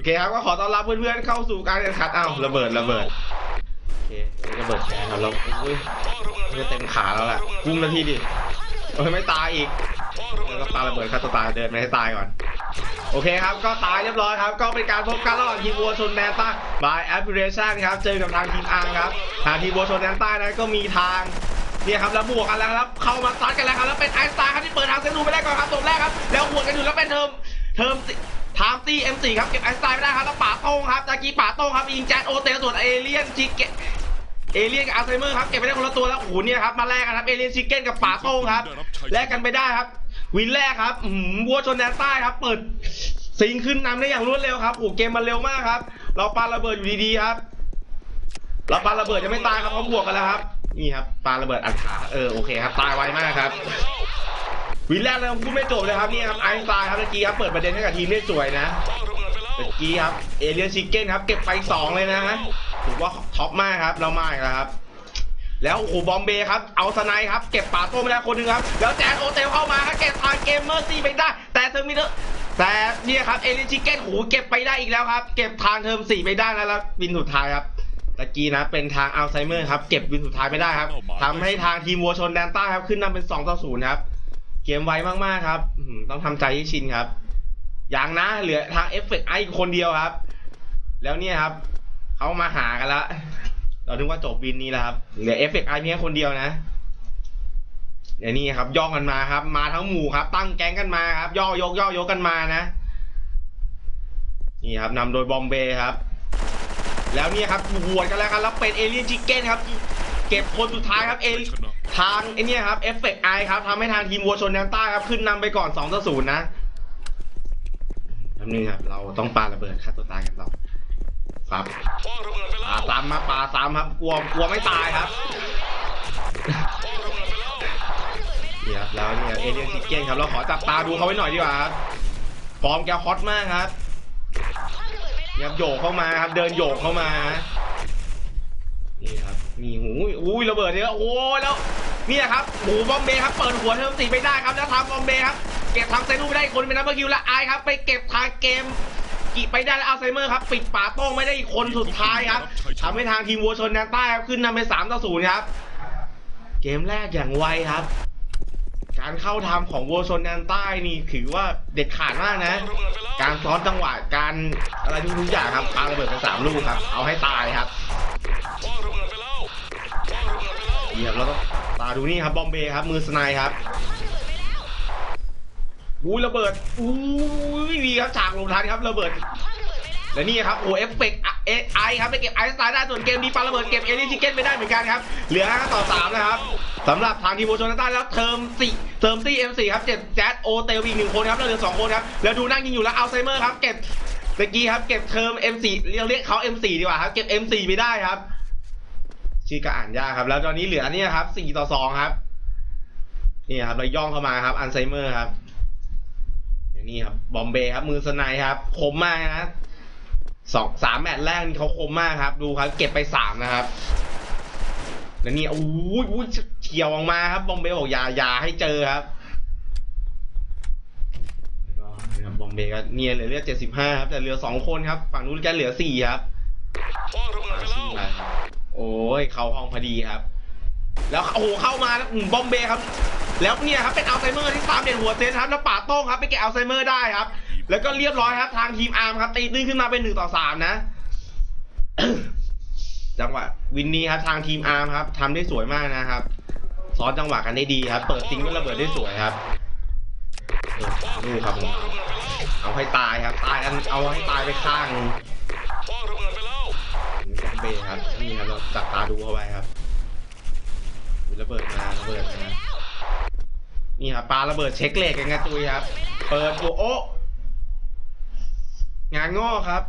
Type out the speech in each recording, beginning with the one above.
โอเคครับก็ขอต้อนรับเพื่อนๆเข้าสู่การแข่งขันอ้าวระเบิดระเบิดโอเคระเบิดแขนครับเราอุ้ยมันจะเต็มขาแล้วล่ะกุ้มนาทีดิโอ้ยไม่ตายอีกแล้วก็ปาระเบิดฆ่าตัวตายเดินไม่ให้ตายก่อน โอเคครับก็ตายเรียบร้อยครับ ก็เป็นการพบกันระหว่างทีมวัวชนแดนใต้ by Aspiration ครับเจอกับทางทีมอังครับทางทีมวัวชนแดนใต้นั้นก็มีทางเนี่ยครับแล้วบวกกันแล้วครับเข้ามาซัดกันแล้วครับแล้วเป็นไอสตาร์ครับที่เปิดทางเซนูไปได้ก่อนครับตัวแรกครับแล้วหวกันอยู่แล้วเป็นเทอมเทอม ทามตีเอ็มสี่ครับเก็บไอสตาร์ไม่ได้ครับแล้วป่าโต้งครับตะกี้ป่าโต้งครับยิงแจ็คโอเตลส่วนเอเลียนชิเกตเอเลียนกับอัลไซเมอร์ครับเก็บไปได้คนละตัวแล้วโอ้โหเนี่ยครับมาแลกกันครับเอเลียนชิเก้นกับป่าโต้งครับแลกกันไปได้ครับ วินแรกครับอื้อหือวัวชนแดนใต้ครับ เปิดซิงขึ้นนำได้อย่างรวดเร็วครับโอ้เกมมันเร็วมากครับ เราปาระเบิดอยู่ดีๆครับ เราปาระเบิดยังไม่ตายครับเขาบวกกันแล้วครับ นี่ครับปาระเบิดอัดขาเออโอเคครับตายไวมากครับ วินแรกเราพูดไม่จบเลยครับนี่ครับไอน์สไตน์ครับเมื่อกี้ครับเปิดประเด็นให้กับทีมได้สวยนะเมื่อกี้ครับเอเลียนชิคเก้นครับเก็บไปสองเลยนะถือว่าท็อปมากครับเรามากแล้วครับแล้วโอ้โหบอมเบย์ครับเอาสไนด์ครับเก็บป่าโต้ไม่ได้คนหนึ่งครับแล้วแจนโอเตลเข้ามาครับเก็บทางเกมเมอร์ซี่ไปได้ แต่เทอร์มิเนอร์แต่เนี่ยครับเอเลียนชิเก้นโอ้โหเก็บไปได้อีกแล้วครับ เก็บทางเทอมสี่ไปได้แล้วแล้ววินสุดท้ายครับตะกี้นะเป็นทางอัลไซเมอร์ครับเก็บวินสุดท้ายไม่ได้ครับทำให้ทางทีมวัวชนแดนต้าครับขึ้นนำเป็น2ต่อ0ครับ เกมไวมากๆครับต้องทำใจให้ชินครับ อย่างนะเหลือทางเอฟเฟกต์ไอคนเดียวครับ แล้วเนี่ยครับเขามาหากันละเราคิดว่าจบวินนี้แล้วครับเหลือเอฟเฟกต์ไอเพียงคนเดียวนะเดี๋ยวนี้ครับ ย่องกันมาครับ มาทั้งหมู่ครับ ตั้งแก๊งกันมาครับ ย่อยกย่อยกกันมานะ นี่ครับนำโดยบอมเบย์ครับ แล้วเนี่ยครับหวดกันแล้วครับแล้วเป็นเอเลียนจิกเก้นครับ เก็บคนสุดท้ายครับเอ ทางไอเนี่ยครับเอฟเฟกไอครับทำให้ทางทีมวัวชนแดนใต้ครับ ขึ้นนำไปก่อน2ต่อ0นะทำนึงครับ เราต้องปาระเบิดฆ่าตัวตายกันต่อครับปาซ้ำมาปาซ้ำครับ กลัวกลัวไม่ตายครับเนี่ยครับแล้วเนี่ยเอเลียนซิกเก้นครับ เราขอจับตาดูเขาไว้หน่อยดีกว่าครับฟอร์มแกฮอตมากครับเนี่ยครับโยกเข้ามาครับ เดินโยกเข้ามานี่ครับนี่หูอุ้ยระเบิดเนี่ยโอ้แล้ว เนี่ยครับหมูบอมเบย์ครับเปิดหัวเทอมสีไม่ได้ครับแล้วทางบอมเบย์ครับเก็บทางเซนูไม่ได้คนเป็นนัมเบอร์คิวและไอายครับไปเก็บทางเกมกี่ไปได้แล้วอัลไซเมอร์ครับปิดป่าโต้งไม่ได้อีกคนสุดท้ายครับทำให้ทางทีมวัวชนแดนใต้ครับขึ้นนำเป็นสามต่อศูนย์ครับเกมแรกอย่างไวครับ การเข้าทำของวัวชนแดนใต้นี่ถือว่าเด็ดขาดมากนะ การซ้อนจังหวะการอะไรทุกอย่างครับปาระเบิดไปสามลูกครับ เอาให้ตายครับนี่ครับแล้วก็ ตาดูนี่ครับบอมเบย์ครับ มือสไนด์ครับอุ้ยระเบิดอุ้ยมีครับฉากลงทันครับระเบิดและนี่ครับโอ้เอฟเฟกต์เอไอครับไปเก็บไอสไตล์ได้ส่วนเกมมีปาระเบิดเก็บเอลิชิเก้นไม่ได้เหมือนกันครับ เหลือ5ต่อ3นะครับสำหรับทางทีมโบชนต้าแล้วเทอมสี่เทอมซี่เอ็มสี่ครับเจ็ดแจ๊ดโอเตลอีกหนึ่งคนครับแล้วเหลือสองคนครับแล้วดูนั่งยิงอยู่แล้วอัลไซเมอร์ครับเก็บตะกี้ครับเก็บเทอม M4 เรียกเรียกเขา M4 ดีกว่าครับเก็บ M4 ไม่ได้ครับ ชื่อก็อ่านยากครับ แล้วตอนนี้เหลือเนี่ยครับสี่ต่อสองครับ นี่ครับเราย่องเข้ามาครับ อัลไซเมอร์ครับอย่างนี้ครับ บอมเบย์ครับ มือสไนด์ครับ คมมากนะสองสามแมตช์แรกนี่เขาคมมากครับ ดูครับ เก็บไปสามนะครับแล้วนี่อู้ยอู้ยเฉียวออกมาครับ บอมเบย์บอกอย่าอย่าให้เจอครับแล้วก็นะครับบอมเบย์ก็เนี่ยเหลือเลือดเจ็ดสิบห้าครับแต่เหลือสองคนครับ ฝั่งนู้นแกเหลือสี่ครับ โอ้ยเข้าห้องพอดีครับ แล้วโอ้โหเข้ามาแล้วอืมบอมเบย์ครับ แล้วเนี่ยครับเป็นอัลไซเมอร์ที่ตามเด่นหัวเซนครับแล้วป่าโต้งครับไปเก็บอัลไซเมอร์ได้ครับ แล้วก็เรียบร้อยครับทางทีมอาร์มครับตีตื้นขึ้นมาเป็นหนึ่งต่อสามนะจังหวะวินนี้ครับทางทีมอาร์มครับทำได้สวยมากนะครับซ้อนจังหวะกันได้ดีครับ เปิดซิงค์ก็ระเบิดได้สวยครับเออดูครับผมเอาให้ตายครับ ตายอันเอาให้ตายไปข้าง เบย์ครับนี่ครับเราจับตาดูเข้าไปครับระเบิดมาระเบิดมานี่ครับปลาระเบิดเช็คเลกกันกระตุยครับ เปิดตัวโอ๊ะงานงอครับ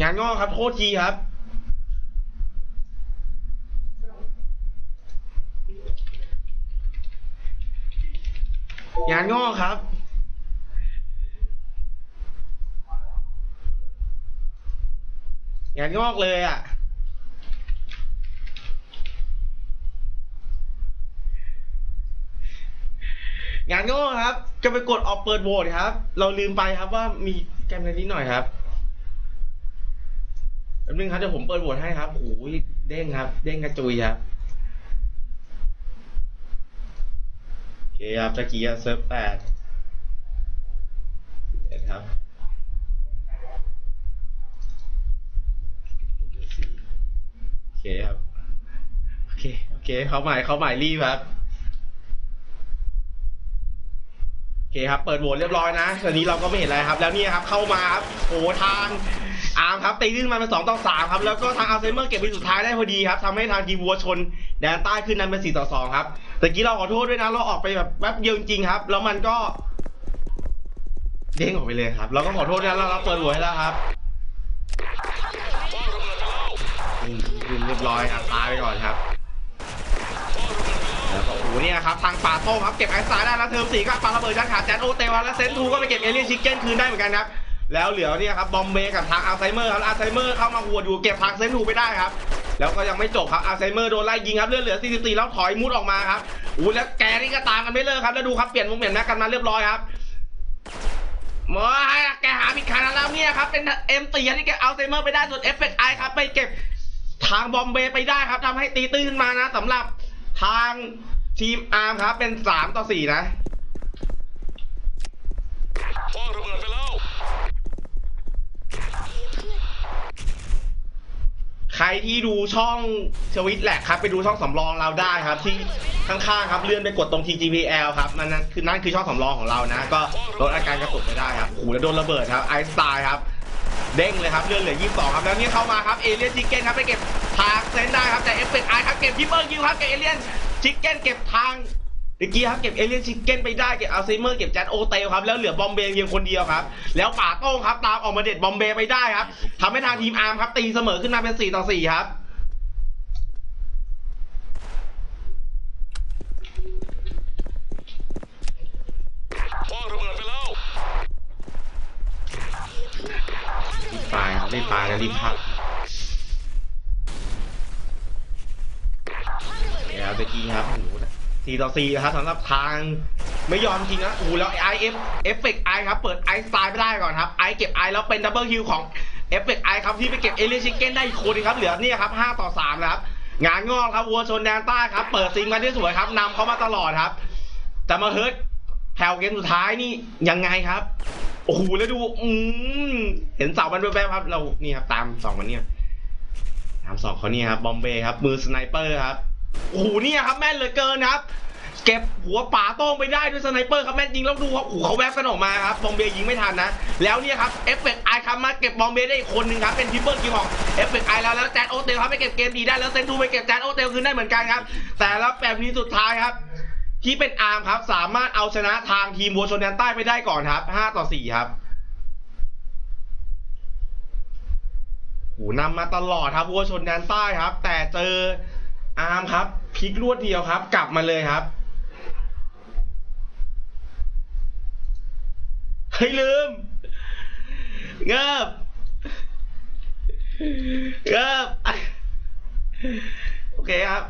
งานงอครับโทษทีครับงานงอครับ งานงอกเลยอะ งานงอกครับก็ไปกดออกเปิดโหวตครับ เราลืมไปครับว่ามีแกมอะไรนิดหน่อยครับแป๊บนึงครับเดี๋ยวผมเปิดโหวตให้ครับโอ้ยเด้งครับ เด้งกระจุยครับโอเคครับตะกี้เซิร์ฟแปดเอ็ดครับโอ เคครับ โอเค โอเค เขาหมายเขาหมายรีบครับ โอเคครับ เปิดโหวตเรียบร้อยนะตอนนี้เราก็ไม่เห็นอะไรครับ แล้วเนี่ยครับ เข้ามาครับโอ้ทางอาร์มครับตีขึ้นมาเป็นสองต่อสามครับ แล้วก็ทางอัลไซเมอร์เก็บเป็นสุดท้ายได้พอดีครับทำให้ทางทีมวัวชน แดนใต้ขึ้นนำเป็นสี่ต่อสองครับแต่กี้เราขอโทษด้วยนะ เราออกไปแบบแป๊บเดียวจริงๆครับ แล้วมันก็ เด้งออกไปเลยครับ เราก็ขอโทษนะแล้วเราเปิดโหวตให้แล้วครับอืม เรียบร้อยครับตายไปก่อนครับแล้วก็โอ้โหเนี่ยครับทางป่าโต้งครับเก็บไอซ์ไซด์ได้แล้วเทอมสี่ก็ปาระเบิดยัดขาแจนโอเตวาแล้วเซนทูก็ไปเก็บเอเลียนชิคเก้นคืนได้เหมือนกันครับแล้วเหลือเนี่ยครับบอมเบย์กับทางอัลไซเมอร์ครับอัลไซเมอร์เข้ามาหัวอยู่เก็บทางเซนทูไปได้ครับแล้วก็ยังไม่จบครับอัลไซเมอร์โดนไล่ยิงครับเลือดเหลือ 44 แล้วถอยมุดออกมาครับอู้แล้วแกนี่ก็ตามกันไม่เลิกครับแล้วดูครับเปลี่ยนวงเปลี่ยนแม็กกันมาเรียบร้อยครับมอให้แกหาผิดคันแล้วเนี่ยครับเป็นเอ็มตีที่แกอัลไซเมอร์ไปได้ส่วนเอฟเฟกไอครับไปเก็บ ทางบอมเบย์ไปได้ครับทำให้ตีตื้นขึ้นมานะสำหรับทางทีมอาร์มครับ เป็นสามต่อสี่นะคว้างระเบิดไปแล้ว ใครที่ดูช่องชวิตแหลกครับ ไปดูช่องสำรองเราได้ครับ ที่ข้างๆครับเลื่อนไปกดตรง TGPL ครับมันนั่นคือนั่นคือช่องสำรองของเรานะ ก็ลดอาการกระตุกไปได้ครับโอ้โหแล้วโดนระเบิดครับไอสไตล์ครับ เด้งเลยครับเลื่อนเหลือ 22 ครับ แล้วนี่เข้ามาครับเอเลียนชิคเก้นครับไปเก็บทางเซนได้ครับแต่เอฟเฟกไอครับเก็บพิเปิลคิวครับเก็บเอเลียนชิคเก้นเก็บทางเมื่อกี้ครับเก็บเอเลียนชิคเก้นไปได้เก็บอัลไซเมอร์เก็บแจ็ตโอเตลครับแล้วเหลือบอมเบย์เพียงคนเดียวครับ แล้วป่าโต้งครับตามออกมาเด็ดบอมเบย์ไปได้ครับทำให้ทางทีมอาร์มครับตีเสมอขึ้นมาเป็น 4 ต่อ 4 ครับ คว้างระเบิดไปแล้ว รีบไปค รับรีบปแล้วรีบพักแล้วตะกี้ครับโอ้โหสี่ต่อสี่นะครับสำหรับทางไม่ยอมจริงนะโอ้แล้วไอเอฟเอฟเฟกไอครับ เปิดไอสไตล์ไม่ได้ก่อนครับไอเก็บไอแล้วเป็นดับเบิลคิวของเอฟเฟกไอครับที่ไปเก็บเอเลียชิเก้นได้อีกคนนึงครับ เหลือเนี่ยครับห้าต่อสามแล้วครับงานงอกครับวัวชนแดนใต้ครับ เปิดซิงมาที่สวยครับนำเขามาตลอดครับ แต่มาเฮิร์ตแผ่วเกมสุดท้ายนี่ยังไงครับ โอ้โหแล้วดู อืมเห็นเสามันแวบๆครับ เรานี่ครับ ตามสองคนเนี่ยตามสองคนเนี่ยครับบอมเบย์ครับ มือสไนเปอร์ครับโอ้โหเนี่ยครับ แม่นเหลือเกินครับ เก็บหัวป่าโต้งไปได้ด้วยสไนเปอร์ครับแม่นยิงแล้วดูครับโอ้โหเขาแวบกันออกมาครับบอมเบย์ยิงไม่ทันนะแล้วเนี่ยครับเอฟเฟกต์ไอครับมาเก็บบอมเบย์ได้อีกคนนึงครับเป็นทิปเปิลคิวของเอฟเฟกต์ไอแล้วแล้วแจนโอเตลครับไปเก็บเกมดีได้แล้วเซนทูไปเก็บแจนโอเตลคืนได้เหมือนกันครับ แต่แล้วแบบนี้สุดท้ายครับ ที่เป็นอาร์มครับ สามารถเอาชนะทางทีมวัวชนแดนใต้ไปได้ก่อนครับ5ต่อ4ครับโหนำมาตลอดครับวัวชนแดนใต้ครับ แต่เจออาร์มครับพลิกรวดเดียวครับ กลับมาเลยครับเฮ้ยลืม เงิบเงิบโอเคครับ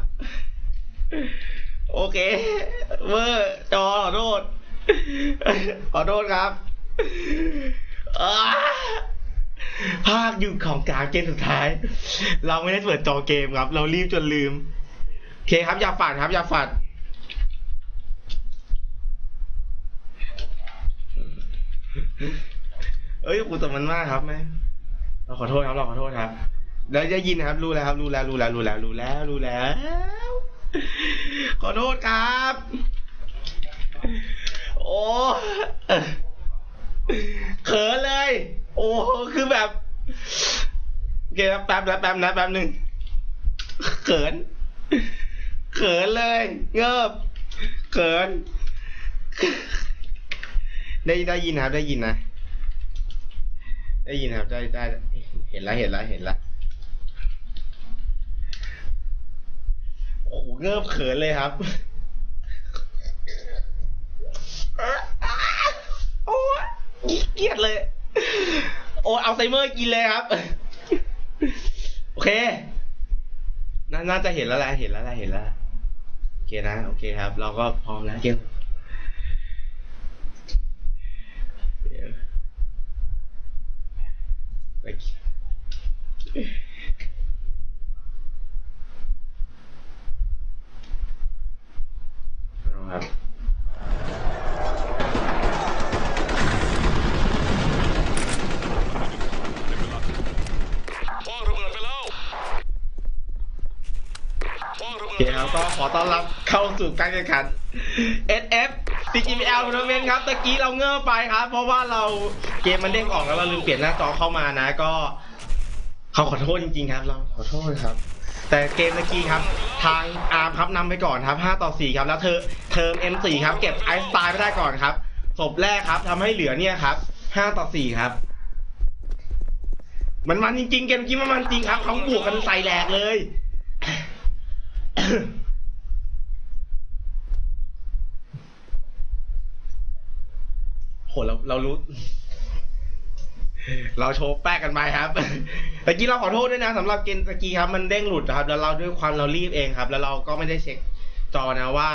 โอเค เวอร์จอขอโทษ ขอโทษครับภาคอยู่ของกลางเกมสุดท้าย เราไม่ได้เปิดจอเกมครับ เรารีบจนลืม โอเคครับ อย่าฝันครับ อย่าฝันเอ้ยกูต่มันมากครับแม่เราขอโทษครับ เราขอโทษครับ แล้วจะยินนะครับ รู้แล้วครับ รู้แล้ว รู้แล้ว รู้แล้ว รู้แล้ว รู้แล้ว ขอโทษครับ โอ้เขินเลย โอ้คือแบบโอเคครับแป๊บนะแป๊บนะแป๊บหนึ่งเขิน เขินเลย เงิบ เขิน ได้ได้ยินครับได้ยินนะ ได้ยินครับได้ได้ เห็นแล้วเห็นแล้วเห็นแล้ว เงิบเขินเลยครับโอ้ยเกลียดเลย โอ้ยเอาไซเมอร์กินเลยครับ โอเคนาน่าจะเห็นแล้วแหละเห็นแล้วแหละเห็นแล้วโอเคนะ โอเคครับ เราก็พร้อมแล้วเกม อต้อนรับเข้าสู่การแข่งขัน SF CGPL Tournament ครับ ตะกี้เราเงื่อไปครับ เพราะว่าเราเกมมันเด้งออกแล้วเราลืมเปลี่ยนหน้าจอเข้ามานะ ก็เขาขอโทษจริงๆครับ เราขอโทษครับ แต่เกมตะกี้ครับ ทางอาร์มครับนำไปก่อนครับ 5 ต่อ 4 ครับ แล้วเธอเทอม M4 ครับ เก็บไอสไตล์ไม่ได้ก่อนครับศพแรกครับทำให้เหลือเนี่ยครับ 5 ต่อ 4 ครับมันมันจริงๆเกมกี้มันมันจริงครับเขาบวกกันใส่แหลกเลย โหเราเรารู้ เราโชว์แป้กกันไปครับ ตะกี้เราขอโทษด้วยนะสำหรับเกมตะกี้ครับ มันเด้งหลุดนะครับ แล้วเราด้วยความเรารีบเองครับ แล้วเราก็ไม่ได้เช็คจอนะว่า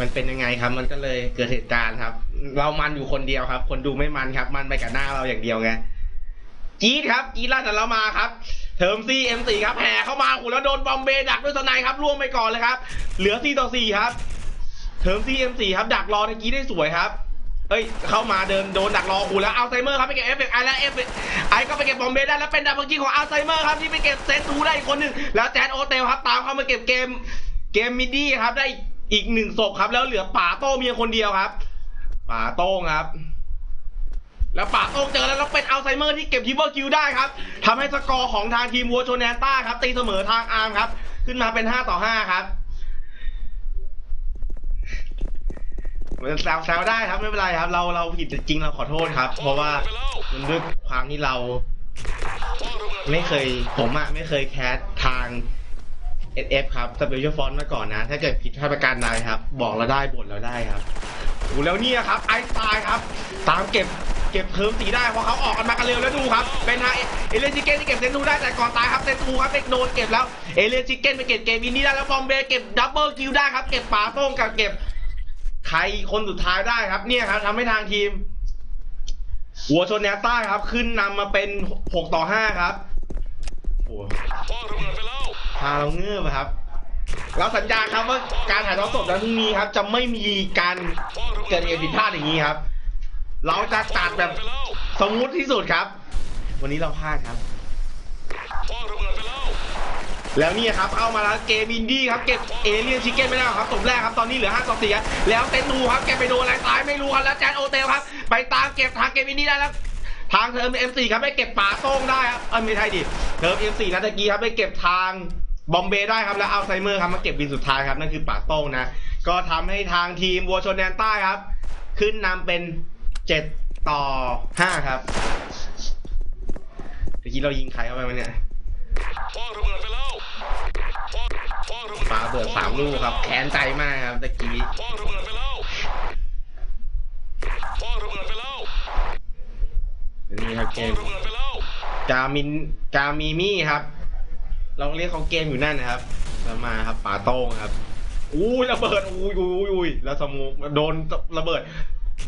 มันเป็นยังไงครับ มันก็เลยเกิดเหตุการณ์ครับ เรามันอยู่คนเดียวครับ คนดูไม่มันครับ มันไปกับหน้าเราอย่างเดียวไงจี๊ดครับจี๊ดล่าแต่เรามาครับเทอมซีเอ็มสี่ครับแห่เข้ามาโอ้โหแล้วโดนบอมเบย์ดักด้วยสไนด์ครับล่วงไปก่อนเลยครับ เหลือ4ต่อ4ครับ เทอมซีเอ็มสี่ครับ ดักรอตะกี้ได้สวยครับ เฮ้ย เข้ามาเดินโดนดักรอโอ้โหแล้วอัลไซเมอร์ครับไปเก็บเอฟเฟกไอแล้วเอฟไอก็ไปเก็บบอมเบย์ได้แล้วเป็นดับเบิลคิของอัลไซเมอร์ครับที่ไปเก็บเซนทูได้อีกคนหนึ่งแล้วแจนโอเตลครับตามเข้ามาเก็บเกมเกมมิดดี้ครับได้อีกหนึ่งศพครับแล้วเหลือป่าโต้เมียคนเดียวครับป่าโต้งครับ แล้วป่าโต้งเจอแล้วแล้วเป็นอัลไซเมอร์ที่เก็บทิเปอร์คิวได้ครับทำให้สกอร์ของทางทีมวัวโชแนนต้าครับตีเสมอทางอาร์มครับขึ้นมาเป็น 5 ต่อ 5 ครับ มันแซวได้ครับไม่เป็นไรครับ เราเราผิดจริงเราขอโทษครับ เพราะว่ามันด้วยความที่เรา ไม่เคยผมอะไม่เคยแคสทาง SF ครับสเปเชียลฟอนต์มาก่อนนะ ถ้าเกิดผิดพลาดประการใดครับ บอกเราได้บ่นเราได้ครับโอ้แล้วเนี่ยครับ ไอสไตล์ครับ ตามเก็บเก็บเทิมสีได้เพราะเขาออกกันมากันเร็วแล้วดูครับ เป็นทาเอเลนชิเก้นที่เก็บเซนทูได้แต่ก่อนตายครับเซนทูครับไปโดนเก็บแล้วเอเลนชิเก้นไปเก็บเกมอินนี้ได้แล้วบอมเบย์เก็บดับเบิลคิวได้ครับ เก็บป่าโต้งกับเก็บ ใครคนสุดท้ายได้ครับ เนี่ยครับทำให้ทางทีม หัวชนแนวใต้ครับ ขึ้นนำมาเป็น6ต่อ5ครับโอ้พ่อระเบิดไปแล้วพาเราเงือบครับเราสัญญาครับว่าการถ่ายทอดสดในพรุ่งนี้ครับ จะไม่มีการเกิดเหตุผิดพลาดอย่างนี้ครับ เราจะตัดแบบสมูทที่สุดครับ วันนี้เราพลาดครับ แล้วนี่ครับเข้ามาแล้วเกมอินดี้ครับเก็บเอเลียนชิคเก้นไม่ได้ครับตบแรกครับตอนนี้เหลือ5ต่อ4ครับแล้วเต็นดูครับแกไปโดนอะไรตายไม่รู้ครับแล้วแจนโอเตลครับ ไปตามเก็บทางเกมอินดี้ได้แล้วทางเทอม M4 ครับไปเก็บป่าโต้งได้ครับเออไม่ใช่ดิเทอม M4 นะตะกี้ครับไปเก็บทางบอมเบย์ได้ครับแล้วอัลไซเมอร์ครับมาเก็บวินสุดท้ายครับนั่นคือป่าโต้งนะก็ทำให้ทางทีมวัวชนแดนใต้ครับ ขึ้นนำเป็น7ต่อ5ครับตะกี้เรายิงใครเข้าไปวะเนี่ย พ่อระเบิดไปแล้วพ่อพ่อระเบิดปาเบิดสามลูกครับแค้นใจมากครับตะกี้พ่อระเบิดไปแล้วพ่อระเบิดไปแล้วนี่ครับเกพ่อมระเบิดไปแล้วกามินกามีมี่ครับเราเรียกเขาเกมอยู่นั่นนะครับแล้วมาครับป่าโต้งครับอู้ยระเบิดอู้ยอุ้ยอุ้ยแล้วสมูโดนระเบิด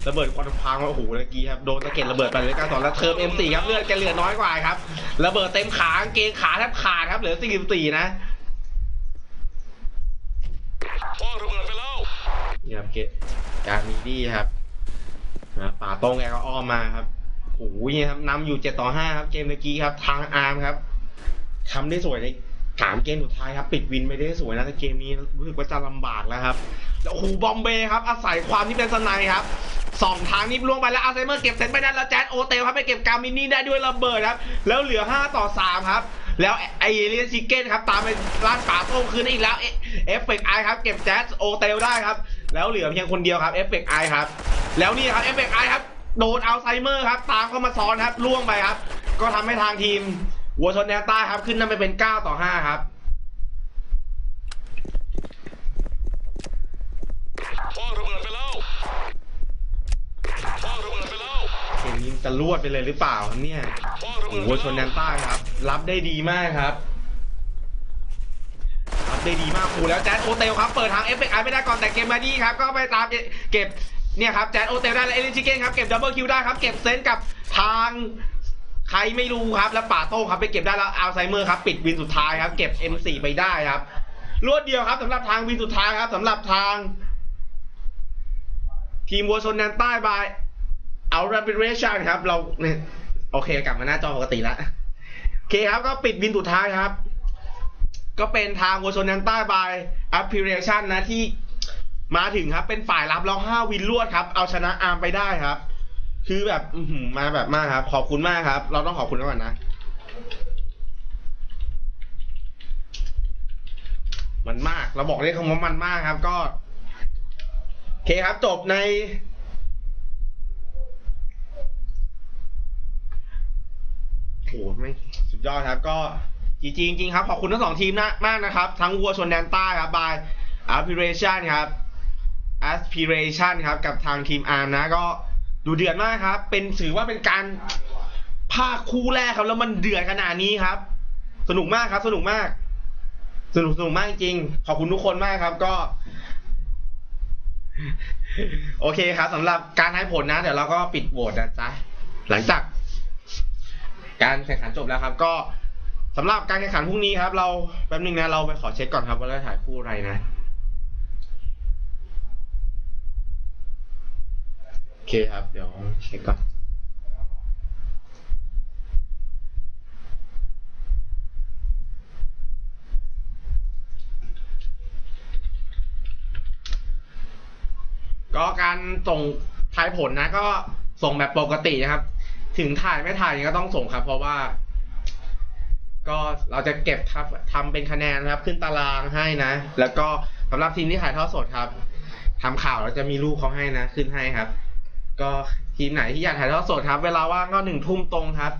ระเบิดควันพังโอ้โหเมื่อกี้ครับโดนสะเก็ดระเบิดไปเลยการสอนแล้วเทอม M4 ครับเลือดแกเหลือน้อยกว่าครับระเบิดเต็มขากางเกงขาแทบขาดครับเหลือ44นะพ่อระเบิดไปแล้วนี่ครับเกมกามีดี้ครับนะป่าโต้งแกก็อ้อมมาครับโอ้ยครับนำอยู่7ต่อ5ครับเกมเมื่อกี้ครับ ทางอาร์มครับทำได้สวยใน สามเกมสุดท้ายครับ ปิดวินไปได้สวยนะแต่เกมนี้รู้สึกว่าจะลำบากแล้วครับแล้วโอ้โหบอมเบย์ครับอาศัยความที่เป็นสไนครับสองทางนี้ล่วงไปแล้วอาร์เซเมอร์เก็บเซนไปได้แล้วแจ๊ดโอเตลครับไปเก็บกามินี่ได้ด้วยระเบิดครับ แล้วเหลือ 5 ต่อ 3 ครับ แล้วไอเอเลียนชิเก้นครับตามไปล่านป่าโต้งคืนอีกแล้วเอฟเฟกไอครับเก็บแจ๊ดโอเตลได้ครับ แล้วเหลือเพียงคนเดียวครับเอฟเฟกไอครับ แล้วนี่ครับเอฟเฟกไอครับโดนอัลไซเมอร์ครับตามเข้ามาซ้อนครับล่วงไปครับ ก็ทำให้ทางทีม วัวชนแนวใต้ครับ ขึ้นนำไปเป็น9ต่อ5ครับ พ่อระเบิดไปแล้วพ่อระเบิดไปแล้วเกมนี้จะรวดไปเลยหรือเปล่าครับเนี่ยพ่อระโอ้เบิดโหวัวชนแดนใต้ครับ รับได้ดีมากครับรับได้ดีมากโอ้โหแล้วแจ๊ดโอเตลครับ เปิดทางเอฟเฟกไอไม่ได้ก่อนแต่เกมมาดีครับ ก็ไปตามเก็บเนี่ยครับแจ๊ดโอเตลได้แล้วเอลินชิเก้นครับ เก็บดับเบิลคิวได้ครับ เก็บเซนต์กับทาง ใครไม่รู้ครับแล้วป่าโต้งครับไปเก็บได้แล้วอัลไซเมอร์ครับปิดวินสุดท้ายครับเก็บ M4 ไปได้ครับรวดเดียวครับสำหรับทางวินสุดท้ายครับสำหรับทาง ทีมวัวชนแดนใต้บายเอา reparation ครับ เราเนี่ยโอเคกลับมาหน้าจอปกติแล้วโอเคครับก็ปิดวินสุดท้ายครับ ก็เป็นทางวัวชนยันใต้บาย Aspiration นะที่มาถึงครับเป็นฝ่ายรับแล้วห้าวินรวดครับ เอาชนะอาร์มไปได้ครับ คือแบบอื้อหือมาแบบมากครับ ขอบคุณมากครับ เราต้องขอบคุณก่อนนะ มันมาก เราบอกได้คำว่ามันมากครับ ก็โอเคครับ จบในโหไม่สุดยอดครับ ก็จริงๆจริงๆครับ ขอบคุณทั้งสองทีมนะมากนะครับ ทั้งวัวชนแดนใต้ครับ by Aspiration ครับ Aspiration ครับ กับทางทีมอาร์มนะก็ ดูเดือดมากครับ เป็นถือว่าเป็นการภาคคู่แรกครับ แล้วมันเดือดขนาดนี้ครับ สนุกมากครับ สนุกมาก สนุกสนุกมากจริงๆขอบคุณทุกคนมากครับ ก็ โอเคครับสำหรับการให้ผลนะ เดี๋ยวเราก็ปิดโหวตนะจ๊ะหลังจาก การแข่งขันจบแล้วครับ ก็สำหรับการแข่งขันพรุ่งนี้ครับ เราแป๊บนึงนะเราไปขอเช็คก่อนครับว่าเราถ่ายคู่อะไรนะโอ เคครับ เดี๋ยวเช็คก่อนก็การส่งทายผลนะ ก็ส่งแบบปกตินะครับ ถึงถ่ายไม่ถ่ายก็ต้องส่งครับ เพราะว่า ก็เราจะเก็บทำทำเป็นคะแนนนะครับ ขึ้นตารางให้นะ แล้วก็สำหรับทีมที่ถ่ายทอดสดครับทำข่าวเราจะมีรูปเขาให้นะ ขึ้นให้ครับ ก็ทีมไหนที่อยากถ่ายทอดสดครับ เวลาว่างก็หนึ่งทุ่มตรงครับ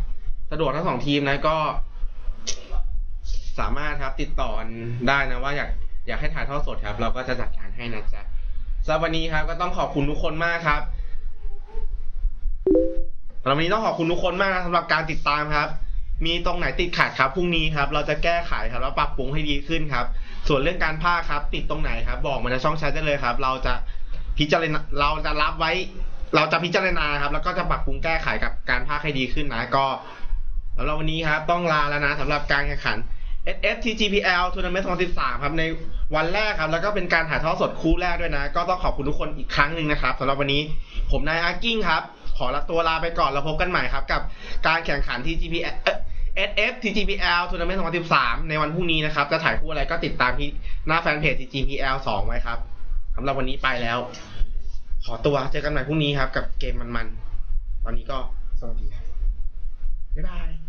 สะดวกทั้งสองทีมนะก็ สามารถครับติดต่อได้นะว่าอยากอยากให้ถ่ายทอดสดครับ เราก็จะจัดการให้นะจ๊ะสำหรับวันนี้ครับ ก็ต้องขอบคุณทุกคนมากครับสำหรับวันนี้ต้องขอบคุณทุกคนมากนะสำหรับการติดตามครับ มีตรงไหนติดขัดครับพรุ่งนี้ครับ เราจะแก้ไขครับแล้วปรับปรุงให้ดีขึ้นครับ ส่วนเรื่องการภาคครับ ติดตรงไหนครับ บอกมาในช่องแชทได้เลยครับ เราจะพิจารณาเราจะรับไว้ เราจะพิจารณาครับ แล้วก็จะปรับปรุงแก้ไขกับการภาคให้ดีขึ้นนะก็สำหรับวันนี้ครับ ต้องลาแล้วนะสำหรับการแข่งขัน SFTGPL Tournament 2013 ครับในวันแรกครับ แล้วก็เป็นการถ่ายทอดสดคู่แรกด้วยนะ ก็ต้องขอบคุณทุกคนอีกครั้งหนึ่งนะครับสำหรับวันนี้ผมนายอาร์กิ้งครับ ขอลาตัวลาไปก่อนแล้วพบกันใหม่ครับ กับการแข่งขัน TGPL SFTGPL Tournament 2013 ในวันพรุ่งนี้นะครับ จะถ่ายคู่อะไรก็ติดตามที่หน้าแฟนเพจ TGPL 2 ไว้ครับสำหรับวันนี้ไปแล้ว ขอตัวเจอกันใหม่พรุ่งนี้ครับ กับเกมมันๆ ตอนนี้ก็สวัสดีครับบ๊ายบาย